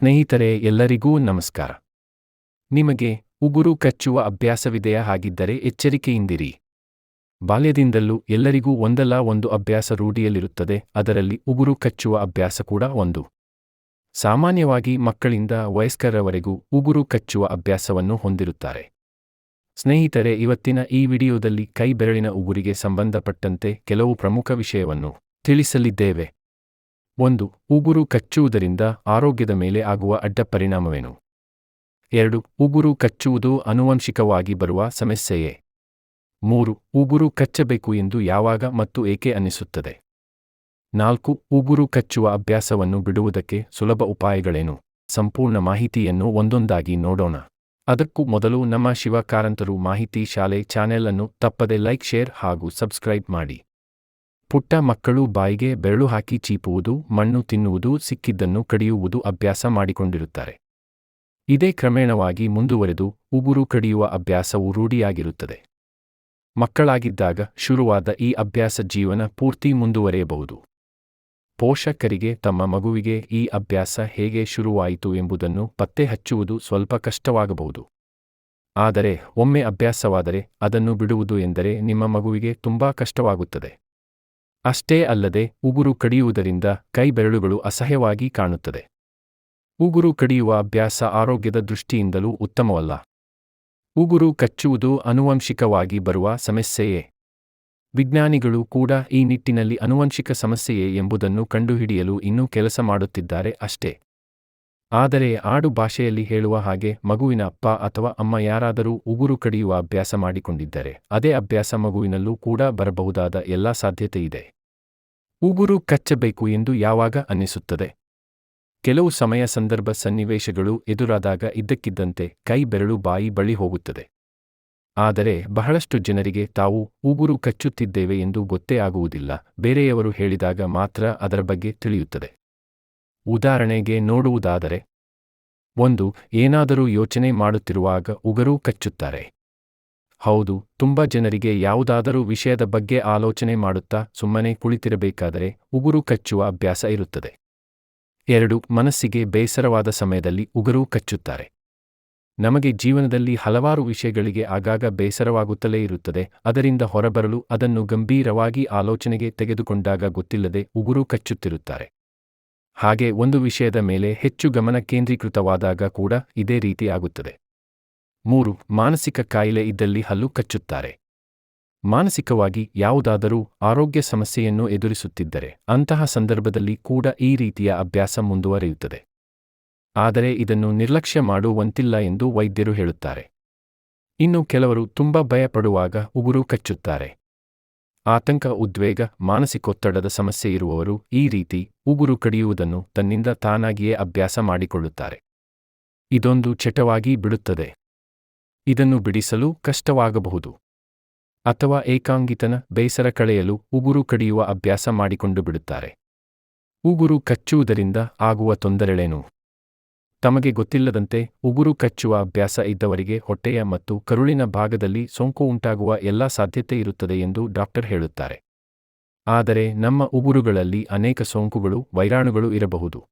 ಸ್ನೇಹಿತರೆ, ಎಲ್ಲರಿಗೂ ನಮಸ್ಕಾರ. ನಿಮಗೆ ಉಗುರು ಕಚ್ಚುವ ಅಭ್ಯಾಸವಿದೆಯಾ ಹಾಗಿದ್ದರೆ ಎಚ್ಚರಿಕೆಯಿಂದಿರಿ. ಬಾಲ್ಯದಿಂದಲೂ ಎಲ್ಲರಿಗೂ ಒಂದಲ್ಲ ಒಂದು ಅಭ್ಯಾಸ ರೂಢಿಯಲ್ಲಿರುತ್ತದೆ, ಅದರಲ್ಲಿ ಉಗುರು ಕಚ್ಚುವ ಅಭ್ಯಾಸ ಕೂಡ ಒಂದು. ಸಾಮಾನ್ಯವಾಗಿ ಮಕ್ಕಳಿಂದ ವಯಸ್ಕರವರೆಗೂ ಉಗುರು ಕಚ್ಚುವ ಅಭ್ಯಾಸವನ್ನು ಹೊಂದಿರುತ್ತಾರೆ. ಸ್ನೇಹಿತರೆ, ಇವತ್ತಿನ ಈ ವಿಡಿಯೋದಲ್ಲಿ ಕೈ ಬೆರಳಿನ ಉಗುರಿಗೆ ಸಂಬಂಧಪಟ್ಟಂತೆ ಕೆಲವು ಪ್ರಮುಖ ವಿಷಯವನ್ನು ತಿಳಿಸಲಿದ್ದೇವೆ. ಒಂದು, ಉಗುರು ಕಚ್ಚುವುದರಿಂದ ಆರೋಗ್ಯದ ಮೇಲೆ ಆಗುವ ಅಡ್ಡ ಪರಿಣಾಮವೇನು? ಎರಡು, ಉಗುರು ಕಚ್ಚುವುದು ಆನುವಂಶಿಕವಾಗಿ ಬರುವ ಸಮಸ್ಯೆಯೇ? ಮೂರು, ಉಗುರು ಕಚ್ಚಬೇಕು ಎಂದು ಯಾವಾಗ ಮತ್ತು ಏಕೆ ಅನ್ನಿಸುತ್ತದೆ? ನಾಲ್ಕು, ಉಗುರು ಕಚ್ಚುವ ಅಭ್ಯಾಸವನ್ನು ಬಿಡುವುದಕ್ಕೆ ಸುಲಭ ಉಪಾಯಗಳೇನು? ಸಂಪೂರ್ಣ ಮಾಹಿತಿಯನ್ನು ಒಂದೊಂದಾಗಿ ನೋಡೋಣ. ಅದಕ್ಕೂ ಮೊದಲು ನಮ್ಮ ಶಿವಕಾರಂತರು ಮಾಹಿತಿ ಶಾಲೆ ಚಾನೆಲ್ ಅನ್ನು ತಪ್ಪದೆ ಲೈಕ್, ಶೇರ್ ಹಾಗೂ ಸಬ್ಸ್ಕ್ರೈಬ್ ಮಾಡಿ. ಪುಟ್ಟ ಮಕ್ಕಳು ಬಾಯಿಗೆ ಬೆರಳು ಹಾಕಿ ಚೀಪುವುದು, ಮಣ್ಣು ತಿನ್ನುವುದು, ಸಿಕ್ಕಿದ್ದನ್ನು ಕಡಿಯುವುದು ಅಭ್ಯಾಸ ಮಾಡಿಕೊಂಡಿರುತ್ತಾರೆ. ಇದೇ ಕ್ರಮೇಣವಾಗಿ ಮುಂದುವರೆದು ಉಗುರು ಕಡಿಯುವ ಅಭ್ಯಾಸವು ರೂಢಿಯಾಗಿರುತ್ತದೆ. ಮಕ್ಕಳಾಗಿದ್ದಾಗ ಶುರುವಾದ ಈ ಅಭ್ಯಾಸ ಜೀವನ ಪೂರ್ತಿ ಮುಂದುವರೆಯಬಹುದು. ಪೋಷಕರಿಗೆ ತಮ್ಮ ಮಗುವಿಗೆ ಈ ಅಭ್ಯಾಸ ಹೇಗೆ ಶುರುವಾಯಿತು ಎಂಬುದನ್ನು ಪತ್ತೆ ಹಚ್ಚುವುದು ಸ್ವಲ್ಪ ಕಷ್ಟವಾಗಬಹುದು. ಆದರೆ ಒಮ್ಮೆ ಅಭ್ಯಾಸವಾದರೆ ಅದನ್ನು ಬಿಡುವುದು ಎಂದರೆ ನಿಮ್ಮ ಮಗುವಿಗೆ ತುಂಬಾ ಕಷ್ಟವಾಗುತ್ತದೆ. ಅಷ್ಟೇ ಅಲ್ಲದೆ ಉಗುರು ಕಡಿಯುವುದರಿಂದ ಕೈ ಬೆರಳುಗಳು ಅಸಹ್ಯವಾಗಿ ಕಾಣುತ್ತದೆ. ಉಗುರು ಕಡಿಯುವ ಅಭ್ಯಾಸ ಆರೋಗ್ಯದ ದೃಷ್ಟಿಯಿಂದಲೂ ಉತ್ತಮವಲ್ಲ. ಉಗುರು ಕಚ್ಚುವುದು ಆನುವಂಶಿಕವಾಗಿ ಬರುವ ಸಮಸ್ಯೆಯೇ. ವಿಜ್ಞಾನಿಗಳು ಕೂಡ ಈ ನಿಟ್ಟಿನಲ್ಲಿ ಆನುವಂಶಿಕ ಸಮಸ್ಯೆಯೇ ಎಂಬುದನ್ನು ಕಂಡುಹಿಡಿಯಲು ಇನ್ನೂ ಕೆಲಸ ಮಾಡುತ್ತಿದ್ದಾರೆ ಅಷ್ಟೇ. ಆದರೆ ಆಡು ಭಾಷೆಯಲ್ಲಿ ಹೇಳುವ ಹಾಗೆ ಮಗುವಿನ ಅಪ್ಪ ಅಥವಾ ಅಮ್ಮ ಯಾರಾದರೂ ಉಗುರು ಕಡಿಯುವ ಅಭ್ಯಾಸ ಮಾಡಿಕೊಂಡಿದ್ದರೆ ಅದೇ ಅಭ್ಯಾಸ ಮಗುವಿನಲ್ಲೂ ಕೂಡ ಬರಬಹುದಾದ ಎಲ್ಲಾ ಸಾಧ್ಯತೆಯಿದೆ ಉಗುರು ಕಚ್ಚಬೇಕು ಎಂದು ಯಾವಾಗ ಅನ್ನಿಸುತ್ತದೆ? ಕೆಲವು ಸಮಯ ಸಂದರ್ಭ ಸನ್ನಿವೇಶಗಳು ಎದುರಾದಾಗ ಇದ್ದಕ್ಕಿದ್ದಂತೆ ಕೈ ಬೆರಳು ಬಾಯಿ ಬಳಿ ಹೋಗುತ್ತದೆ. ಆದರೆ ಬಹಳಷ್ಟು ಜನರಿಗೆ ತಾವು ಉಗುರು ಕಚ್ಚುತ್ತಿದ್ದೇವೆ ಎಂದು ಗೊತ್ತೇ ಆಗುವುದಿಲ್ಲ. ಬೇರೆಯವರು ಹೇಳಿದಾಗ ಮಾತ್ರ ಅದರ ಬಗ್ಗೆ ತಿಳಿಯುತ್ತದೆ. ಉದಾಹರಣೆಗೆ ನೋಡುವುದಾದರೆ, ಒಂದು ಏನಾದರೂ ಯೋಚನೆ ಮಾಡುತ್ತಿರುವಾಗ ಉಗುರು ಕಚ್ಚುತ್ತಾರೆ. ಹೌದು, ತುಂಬ ಜನರಿಗೆ ಯಾವುದಾದರೂ ವಿಷಯದ ಬಗ್ಗೆ ಆಲೋಚನೆ ಮಾಡುತ್ತಾ ಸುಮ್ಮನೆ ಕುಳಿತಿರಬೇಕಾದರೆ ಉಗುರು ಕಚ್ಚುವ ಅಭ್ಯಾಸ ಇರುತ್ತದೆ. ಎರಡು, ಮನಸ್ಸಿಗೆ ಬೇಸರವಾದ ಸಮಯದಲ್ಲಿ ಉಗುರು ಕಚ್ಚುತ್ತಾರೆ. ನಮಗೆ ಜೀವನದಲ್ಲಿ ಹಲವಾರು ವಿಷಯಗಳಿಗೆ ಆಗಾಗ ಬೇಸರವಾಗುತ್ತಲೇ ಇರುತ್ತದೆ, ಅದರಿಂದ ಹೊರಬರಲು ಅದನ್ನು ಗಂಭೀರವಾಗಿ ಆಲೋಚನೆಗೆ ತೆಗೆದುಕೊಂಡಾಗ ಗೊತ್ತಿಲ್ಲದೆ ಉಗುರು ಕಚ್ಚುತ್ತಿರುತ್ತಾರೆ. ಹಾಗೆ ಒಂದು ವಿಷಯದ ಮೇಲೆ ಹೆಚ್ಚು ಗಮನ ಕೇಂದ್ರೀಕೃತವಾದಾಗ ಕೂಡ ಇದೇ ರೀತಿ ಆಗುತ್ತದೆ. ಮೂರು, ಮಾನಸಿಕ ಕಾಯಿಲೆ ಇದ್ದಲ್ಲಿ ಹಲ್ಲು ಕಚ್ಚುತ್ತಾರೆ. ಮಾನಸಿಕವಾಗಿ ಯಾವುದಾದರೂ ಆರೋಗ್ಯ ಸಮಸ್ಯೆಯನ್ನು ಎದುರಿಸುತ್ತಿದ್ದರೆ ಅಂತಹ ಸಂದರ್ಭದಲ್ಲಿ ಕೂಡ ಈ ರೀತಿಯ ಅಭ್ಯಾಸ ಮುಂದುವರಿಯುತ್ತದೆ. ಆದರೆ ಇದನ್ನು ನಿರ್ಲಕ್ಷ್ಯ ಮಾಡುವಂತಿಲ್ಲ ಎಂದು ವೈದ್ಯರು ಹೇಳುತ್ತಾರೆ. ಇನ್ನು ಕೆಲವರು ತುಂಬ ಭಯಪಡುವಾಗ ಉಗುರು ಕಚ್ಚುತ್ತಾರೆ. ಆತಂಕ, ಉದ್ವೇಗ ಮಾನಸಿಕೊತ್ತಡದ ಸಮಸ್ಯೆ ಇರುವವರು ಈ ರೀತಿ ಉಗುರು ಕಡಿಯುವುದನ್ನು ತನ್ನಿಂದ ತಾನಾಗಿಯೇ ಅಭ್ಯಾಸ ಮಾಡಿಕೊಳ್ಳುತ್ತಾರೆ. ಇದೊಂದು ಚಟವಾಗಿ ಬಿಡುತ್ತದೆ. ಇದನ್ನು ಬಿಡಿಸಲು ಕಷ್ಟವಾಗಬಹುದು. ಅಥವಾ ಏಕಾಂಗಿತನ, ಬೇಸರ ಕಳೆಯಲು ಉಗುರು ಕಡಿಯುವ ಅಭ್ಯಾಸ ಮಾಡಿಕೊಂಡು ಬಿಡುತ್ತಾರೆ. ಉಗುರು ಕಚ್ಚುವುದರಿಂದ ಆಗುವ ತೊಂದರೆಗಳೇನು ತಮಗೆ ಗೊತ್ತಿಲ್ಲದಂತೆ ಉಗುರು ಕಚ್ಚುವ ಅಭ್ಯಾಸ ಇದ್ದವರಿಗೆ ಹೊಟ್ಟೆಯ ಮತ್ತು ಕರುಳಿನ ಭಾಗದಲ್ಲಿ ಸೋಂಕು ಉಂಟಾಗುವ ಎಲ್ಲಾ ಸಾಧ್ಯತೆ ಇರುತ್ತದೆ ಎಂದು ಡಾಕ್ಟರ್ ಹೇಳುತ್ತಾರೆ. ಆದರೆ ನಮ್ಮ ಉಗುರುಗಳಲ್ಲಿ ಅನೇಕ ಸೋಂಕುಗಳು, ವೈರಾಣುಗಳು ಇರಬಹುದು.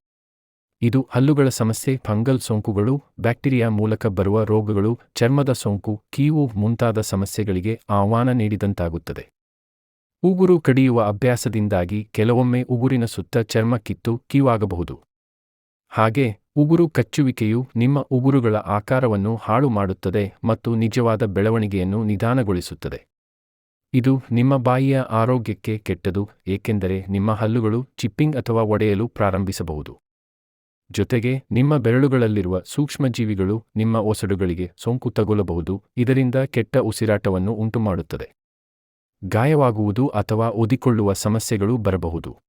ಇದು ಹಲ್ಲುಗಳ ಸಮಸ್ಯೆ, ಫಂಗಲ್ ಸೋಂಕುಗಳು, ಬ್ಯಾಕ್ಟೀರಿಯಾ ಮೂಲಕ ಬರುವ ರೋಗಗಳು, ಚರ್ಮದ ಸೋಂಕು, ಕೀವು ಮುಂತಾದ ಸಮಸ್ಯೆಗಳಿಗೆ ಆಹ್ವಾನ ನೀಡಿದಂತಾಗುತ್ತದೆ. ಉಗುರು ಕಡಿಯುವ ಅಭ್ಯಾಸದಿಂದಾಗಿ ಕೆಲವೊಮ್ಮೆ ಉಗುರಿನ ಸುತ್ತ ಚರ್ಮ ಕಿತ್ತು, ಕೀವಾಗಬಹುದು. ಹಾಗೆ ಉಗುರು ಕಚ್ಚುವಿಕೆಯು ನಿಮ್ಮ ಉಗುರುಗಳ ಆಕಾರವನ್ನು ಹಾಳು ಮಾಡುತ್ತದೆ ಮತ್ತು ನಿಜವಾದ ಬೆಳವಣಿಗೆಯನ್ನು ನಿಧಾನಗೊಳಿಸುತ್ತದೆ. ಇದು ನಿಮ್ಮ ಬಾಯಿಯ ಆರೋಗ್ಯಕ್ಕೆ ಕೆಟ್ಟದು, ಏಕೆಂದರೆ ನಿಮ್ಮ ಹಲ್ಲುಗಳು ಚಿಪ್ಪಿಂಗ್ ಅಥವಾ ಒಡೆಯಲು ಪ್ರಾರಂಭಿಸಬಹುದು. ಜೊತೆಗೆ ನಿಮ್ಮ ಬೆರಳುಗಳಲ್ಲಿರುವ ಸೂಕ್ಷ್ಮಜೀವಿಗಳು ನಿಮ್ಮ ಒಸಡುಗಳಿಗೆ ಸೋಂಕು ತಗುಲಬಹುದು, ಇದರಿಂದ ಕೆಟ್ಟ ಉಸಿರಾಟವನ್ನು ಉಂಟುಮಾಡುತ್ತದೆ. ಗಾಯವಾಗುವುದು ಅಥವಾ ಒದಿಕೊಳ್ಳುವ ಸಮಸ್ಯೆಗಳು ಬರಬಹುದು.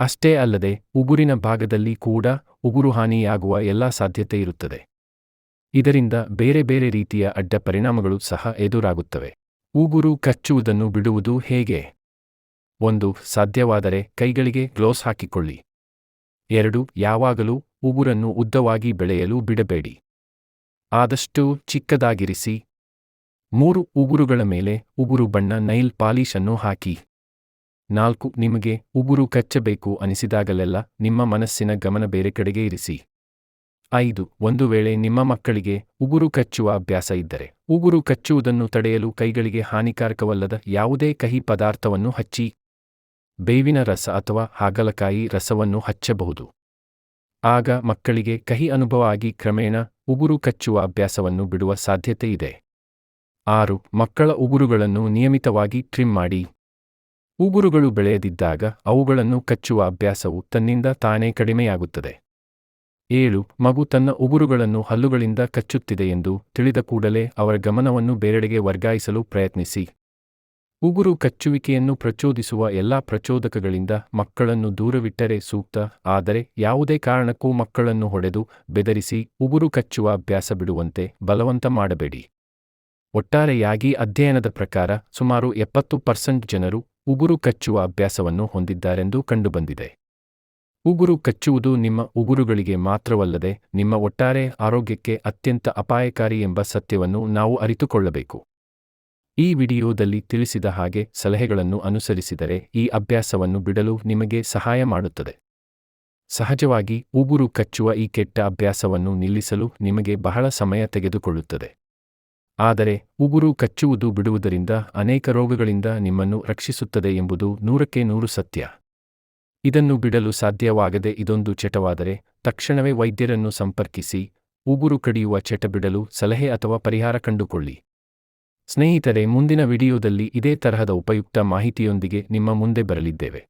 ಅಷ್ಟೇ ಅಲ್ಲದೆ ಉಗುರಿನ ಭಾಗದಲ್ಲಿ ಕೂಡ ಉಗುರು ಹಾನಿಯಾಗುವ ಎಲ್ಲಾ ಸಾಧ್ಯತೆ ಇರುತ್ತದೆ. ಇದರಿಂದ ಬೇರೆ ಬೇರೆ ರೀತಿಯ ಅಡ್ಡ ಪರಿಣಾಮಗಳು ಸಹ ಎದುರಾಗುತ್ತವೆ. ಉಗುರು ಕಚ್ಚುವುದನ್ನು ಬಿಡುವುದು ಹೇಗೆ? ಒಂದು, ಸಾಧ್ಯವಾದರೆ ಕೈಗಳಿಗೆ ಗ್ಲೋಸ್ ಹಾಕಿಕೊಳ್ಳಿ. ಎರಡು, ಯಾವಾಗಲೂ ಉಗುರನ್ನು ಉದ್ದವಾಗಿ ಬೆಳೆಯಲು ಬಿಡಬೇಡಿ. ಆದಷ್ಟು ಚಿಕ್ಕದಾಗಿರಿಸಿ. ಮೂರು, ಉಗುರುಗಳ ಮೇಲೆ ಉಗುರು ಬಣ್ಣ ನೈಲ್ ಪಾಲಿಶನ್ನು ಹಾಕಿ. ನಾಲ್ಕು, ನಿಮಗೆ ಉಗುರು ಕಚ್ಚಬೇಕು ಅನಿಸಿದಾಗಲೆಲ್ಲ ನಿಮ್ಮ ಮನಸ್ಸಿನ ಗಮನ ಬೇರೆ ಕಡೆಗೆ ಇರಿಸಿ. ಐದು, ಒಂದು ವೇಳೆ ನಿಮ್ಮ ಮಕ್ಕಳಿಗೆ ಉಗುರು ಕಚ್ಚುವ ಅಭ್ಯಾಸ ಇದ್ದರೆ, ಉಗುರು ಕಚ್ಚುವುದನ್ನು ತಡೆಯಲು ಕೈಗಳಿಗೆ ಹಾನಿಕಾರಕವಲ್ಲದ ಯಾವುದೇ ಕಹಿ ಪದಾರ್ಥವನ್ನು ಹಚ್ಚಿ. ಬೇವಿನ ರಸ ಅಥವಾ ಹಾಗಲಕಾಯಿ ರಸವನ್ನು ಹಚ್ಚಬಹುದು. ಆಗ ಮಕ್ಕಳಿಗೆ ಕಹಿ ಅನುಭವ ಆಗಿ ಕ್ರಮೇಣ ಉಗುರು ಕಚ್ಚುವ ಅಭ್ಯಾಸವನ್ನು ಬಿಡುವ ಸಾಧ್ಯತೆ ಇದೆ. ಆರು, ಮಕ್ಕಳ ಉಗುರುಗಳನ್ನು ನಿಯಮಿತವಾಗಿ ಟ್ರಿಮ್ ಮಾಡಿ. ಉಗುರುಗಳು ಬೆಳೆಯದಿದ್ದಾಗ ಅವುಗಳನ್ನು ಕಚ್ಚುವ ಅಭ್ಯಾಸವು ತನ್ನಿಂದ ತಾನೇ ಕಡಿಮೆಯಾಗುತ್ತದೆ. ಏಳು, ಮಗು ತನ್ನ ಉಗುರುಗಳನ್ನು ಹಲ್ಲುಗಳಿಂದ ಕಚ್ಚುತ್ತಿದೆ ಎಂದು ತಿಳಿದ ಕೂಡಲೇ ಅವರ ಗಮನವನ್ನು ಬೇರೆಡೆಗೆ ವರ್ಗಾಯಿಸಲು ಪ್ರಯತ್ನಿಸಿ. ಉಗುರು ಕಚ್ಚುವಿಕೆಯನ್ನು ಪ್ರಚೋದಿಸುವ ಎಲ್ಲಾ ಪ್ರಚೋದಕಗಳಿಂದ ಮಕ್ಕಳನ್ನು ದೂರವಿಟ್ಟರೆ ಸೂಕ್ತ, ಆದರೆ ಯಾವುದೇ ಕಾರಣಕ್ಕೂ ಮಕ್ಕಳನ್ನು ಹೊಡೆದು ಬೆದರಿಸಿ ಉಗುರು ಕಚ್ಚುವ ಅಭ್ಯಾಸ ಬಿಡುವಂತೆ ಬಲವಂತ ಮಾಡಬೇಡಿ. ಒಟ್ಟಾರೆಯಾಗಿ ಅಧ್ಯಯನದ ಪ್ರಕಾರ ಸುಮಾರು ಎಪ್ಪತ್ತು ಪರ್ಸೆಂಟ್ ಜನರು ಉಗುರು ಕಚ್ಚುವ ಅಭ್ಯಾಸವನ್ನು ಹೊಂದಿದ್ದಾರೆಂದು ಕಂಡುಬಂದಿದೆ. ಉಗುರು ಕಚ್ಚುವುದು ನಿಮ್ಮ ಉಗುರುಗಳಿಗೆ ಮಾತ್ರವಲ್ಲದೆ ನಿಮ್ಮ ಒಟ್ಟಾರೆ ಆರೋಗ್ಯಕ್ಕೆ ಅತ್ಯಂತ ಅಪಾಯಕಾರಿ ಎಂಬ ಸತ್ಯವನ್ನು ನಾವು ಅರಿತುಕೊಳ್ಳಬೇಕು. ಈ ವಿಡಿಯೋದಲ್ಲಿ ತಿಳಿಸಿದ ಹಾಗೆ ಸಲಹೆಗಳನ್ನು ಅನುಸರಿಸಿದರೆ ಈ ಅಭ್ಯಾಸವನ್ನು ಬಿಡಲು ನಿಮಗೆ ಸಹಾಯ ಮಾಡುತ್ತದೆ. ಸಹಜವಾಗಿ ಉಗುರು ಕಚ್ಚುವ ಈ ಕೆಟ್ಟ ಅಭ್ಯಾಸವನ್ನು ನಿಲ್ಲಿಸಲು ನಿಮಗೆ ಬಹಳ ಸಮಯ ತೆಗೆದುಕೊಳ್ಳುತ್ತದೆ. ಆದರೆ ಉಗುರು ಕಚ್ಚುವುದು ಬಿಡುವುದರಿಂದ ಅನೇಕ ರೋಗಗಳಿಂದ ನಿಮ್ಮನ್ನು ರಕ್ಷಿಸುತ್ತದೆ ಎಂಬುದು ನೂರಕ್ಕೆ ನೂರು ಸತ್ಯ. ಇದನ್ನು ಬಿಡಲು ಸಾಧ್ಯವಾಗದೆ ಇದೊಂದು ಚಟವಾದರೆ ತಕ್ಷಣವೇ ವೈದ್ಯರನ್ನು ಸಂಪರ್ಕಿಸಿ, ಉಗುರು ಕಡಿಯುವ ಚಟ ಬಿಡಲು ಸಲಹೆ ಅಥವಾ ಪರಿಹಾರ ಕಂಡುಕೊಳ್ಳಿ. ಸ್ನೇಹಿತರೆ, ಮುಂದಿನ ವಿಡಿಯೋದಲ್ಲಿ ಇದೇ ತರಹದ ಉಪಯುಕ್ತ ಮಾಹಿತಿಯೊಂದಿಗೆ ನಿಮ್ಮ ಮುಂದೆ ಬರಲಿದ್ದೇವೆ.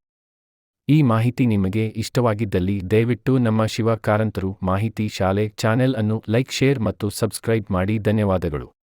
ಈ ಮಾಹಿತಿ ನಿಮಗೆ ಇಷ್ಟವಾಗಿದ್ದಲ್ಲಿ ದಯವಿಟ್ಟು ನಮ್ಮ ಶಿವ ಕಾರಂತರು ಮಾಹಿತಿ ಶಾಲೆ ಚಾನೆಲ್ ಅನ್ನು ಲೈಕ್, ಶೇರ್ ಮತ್ತು ಸಬ್ಸ್ಕ್ರೈಬ್ ಮಾಡಿ ಧನ್ಯವಾದಗಳು.